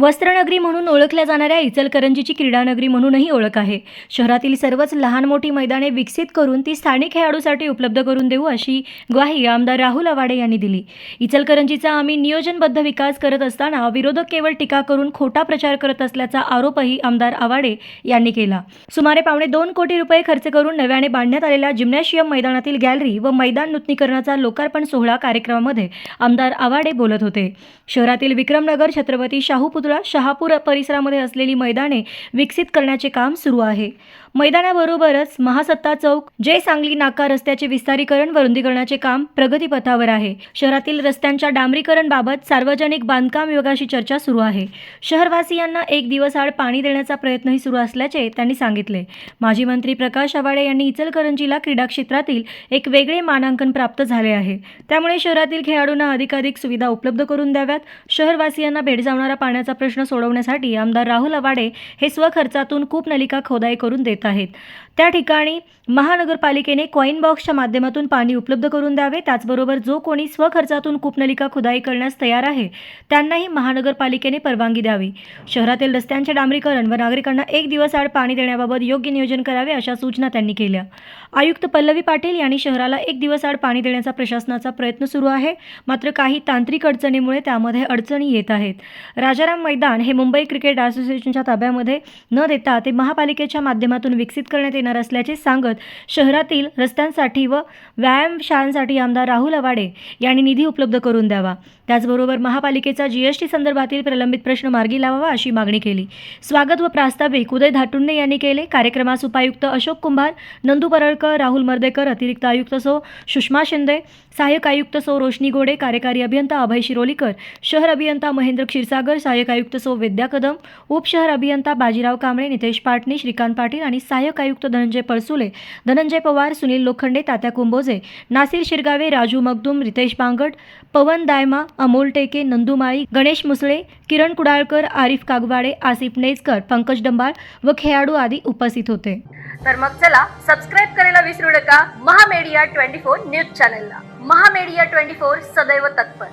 वस्त्रनगरी म्हणून ओळखल्या जाणाऱ्या इचलकरंजीची क्रीडानगरी म्हणूनही ओळख आहे. शहरातील सर्वच लहान मोठी मैदाने विकसित करून ती स्थानिक खेळाडूसाठी उपलब्ध करून देऊ अशी ग्वाही आमदार राहुल आवाडे यांनी दिली. इचलकरंजीचा आम्ही नियोजनबद्ध विकास करत असताना विरोधक केवळ टीका करून खोटा प्रचार करत असल्याचा आरोपही आमदार आवाडे यांनी केला. सुमारे पावणे दोन कोटी रुपये खर्च करून नव्याने बांधण्यात आलेल्या जिम्नॅशियम मैदानातील गॅलरी व मैदान नूतनीकरणाचा लोकार्पण सोहळा कार्यक्रमामध्ये आमदार आवाडे बोलत होते. शहरातील विक्रमनगर छत्रपती शाहू पुतळा शहापूर परिसरामध्ये असलेली मैदाने विकसित करण्याचे काम सुरू आहे. मैदानाबरोबरच महासत्ता चौक जय सांगली नाका रस्त्याचे विस्तारीकरण व रुंदीकरणाचे काम प्रगतीपथावर आहे. शहरातील रस्त्यांच्या डांबरीकरण बाबत सार्वजनिक बांधकाम विभागाशी चर्चा सुरू आहे. शहरवासियांना एक दिवस आड पाणी देण्याचा प्रयत्नही सुरू असल्याचे त्यांनी सांगितले. माजी मंत्री प्रकाश आवाडे यांनी इचलकरंजीला क्रीडा क्षेत्रातील एक वेगळे मानांकन प्राप्त झाले आहे. त्यामुळे शहरातील खेळाडूंना अधिकाधिक सुविधा उपलब्ध करून द्याव्यात. शहरवासियांना भेडसावणारा पाण्याचा प्रश्न सोडवण्यासाठी आमदार राहुल आवाडे हे स्वखर्चातून कूप नलिका खोदाई करून देत आहेत. त्या ठिकाणी महानगरपालिकेने कॉईन बॉक्सच्या माध्यमातून पाणी उपलब्ध करून द्यावे. त्याचबरोबर जो कोणी स्वखर्चातून कूपनलिका खुदाई करण्यास तयार आहे त्यांनाही महानगरपालिकेने परवानगी द्यावी. शहरातील रस्त्यांचे डांबरीकरण व नागरिकांना एक दिवस आड पाणी देण्याबाबत योग्य नियोजन करावे अशा सूचना त्यांनी केल्या. आयुक्त पल्लवी पाटील यांनी शहराला एक दिवस आड पाणी देण्याचा प्रशासनाचा प्रयत्न सुरू आहे. मात्र काही तांत्रिक अडचणीमुळे त्यामध्ये अडचणी येत आहेत. राजाराम मैदान हे मुंबई क्रिकेट असोसिएशनच्या ताब्यामध्ये न देता ते महापालिकेच्या माध्यमातून विकसित करण्यात येणार असल्याचे सांगत शहरातील रस्त्यांसाठी व व्यायामशाळांसाठी आमदार राहुल अवाडे यांनी निधी उपलब्ध करून द्यावा. त्याचबरोबर महापालिकेचा जीएसटी संदर्भातील प्रलंबित प्रश्न मार्गी लावावा अशी मागणी केली. स्वागत व प्रास्ताविक उदय धाटुंडे यांनी केले. कार्यक्रमास उपायुक्त अशोक कुंभार नंदू परळकर राहुल मर्देकर अतिरिक्त आयुक्त सो सुषमा शिंदे सहाय्यक आयुक्त सो रोशनी गोडे कार्यकारी अभियंता अभय शिरोलीकर शहर अभियंता महेंद्र क्षीरसागर सहाय्यक आयुक्त सौ विद्या कदम उपशहर अभियंता बाजीराव कांबळे नितेश पाटणे श्रीकांत पाटील आणि सहाय्यक आयुक्त धनंजय पळसुले धनंजय पवार सुनील लोखंडे तात्या कुंभोजे नासिर शिरगावे राजू मगदूम रितेश बांगट पवन दायमा अमोल टेके नंदू माळी गणेश मुसळे किरण कुडाळकर आरिफ कागवाडे आसिफ नेजकर पंकज डंबाळ व खेळाडू आदी उपस्थित होते. तर मग चला सबस्क्राईब करायला विसरू नका. महामेडिया ट्वेंटी फोर न्यूज चॅनलला. महामेडिया ट्वेंटी फोर सदैव तत्पर.